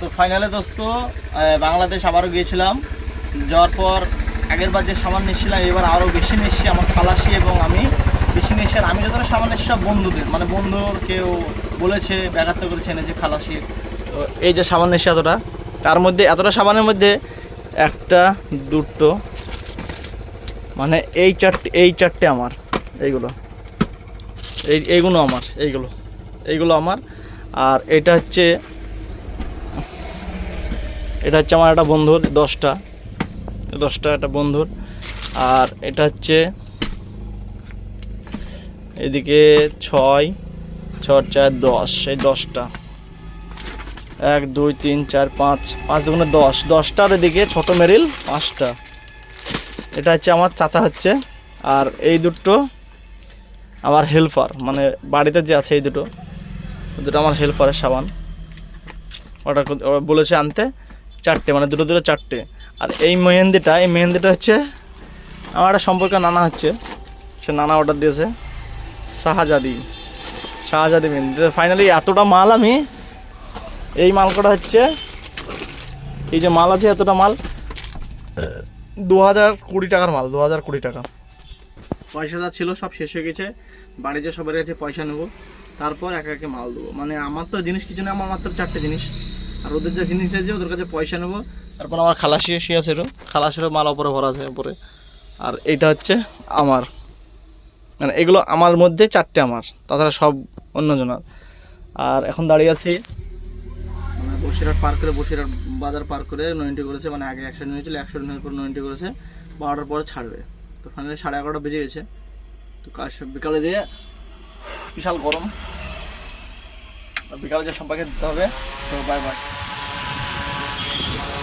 তো ফাইনালে দোস্ত বাংলাদেশ আবারও গিয়েছিলাম। যাওয়ার পর আগের বার যে সামান নিচ্ছিলাম, এবার আরও বেশি নিচ্ছি আমার খালাসি এবং আমি। বেশি নিচ্ছি আর আমি যতটা সামান নিচ্ছি সব বন্ধুদের। মানে বন্ধুর কেউ বলেছে, ব্যাঘাত করেছে এনেছে খালাসি। তো এই যে সামান নিচ্ছি এতটা। তার মধ্যে, এতটা সামানের মধ্যে একটা, দুটো মানে এই চারটে এই চারটে আমার। এইগুলো। এই, এইগুলো আমার, এইগুলো। এইগুলো আমার। আর এটা হচ্ছে এটা হচ্ছে আমার একটা বন্ধুর, দশটা। দশটা একটা বন্ধুর। আর এটা হচ্ছে এদিকে ছয় ছয়, চার, দশ। এই দশটা। এক, দুই, তিন, চার, পাঁচ। পাঁচ দুগুণে দশ। দশটার এদিকে ছোটো মেরিল, পাঁচটা। এটা হচ্ছে আমার চাচা হচ্ছে। আর এই দুটো আমার হেল্পার। মানে বাড়িতে যে আছে এই দুটো। দুটো আমার হেল্পারের সাবান। অর্ডার বলেছে আনতে। চারটে মানে দুটো দুটো চারটে। আর এই মেহেন্দিটা এই মেহেন্দিটা হচ্ছে, আমার একটা সম্পর্কে নানা হচ্ছে। সে নানা অর্ডার দিয়েছে। শাহজাদি শাহজাদি মেহেন্দি। ফাইনালি এতটা মাল আমি, এই মাল কটা হচ্ছে, এই যে মাল আছে, এতটা মাল, দু হাজার কুড়ি টাকার মাল, দু হাজার কুড়ি টাকা। পয়সা যা ছিল সব শেষ হয়ে গেছে। বাড়িতে সবার কাছে পয়সা নেব। তারপর একে একে মাল দেবো। মানে আমার তো জিনিস কিছু না আমার মাত্র চারটে জিনিস। আর ওদের যা জিনিস আছে ওদের কাছে পয়সা নেব, তারপর আমার খালাসি এসে আছে খালাসিরও মাল ওপরে ভরা আছে ওপরে আর এইটা হচ্ছে আমার। মানে এগুলো আমার মধ্যে চারটে আমার, তাছাড়া সব অন্যজনার। আর এখন দাঁড়িয়ে আছি মানে বসিরহাট পার করে, বসিরহাট বাজার পার করে নয়নটি করেছে। মানে আগে নিয়েছিল, একশো দিনের পর নয়নটি করেছে। বারোটার পরে ছাড়বে। তো ফাইনালি সাড়ে এগারোটা বেজে গেছে। তো কাজ বিকালে যেয়ে বিশাল গরম। বিকালে যে সম্পর্কে দিতে হবে তো বাই বাই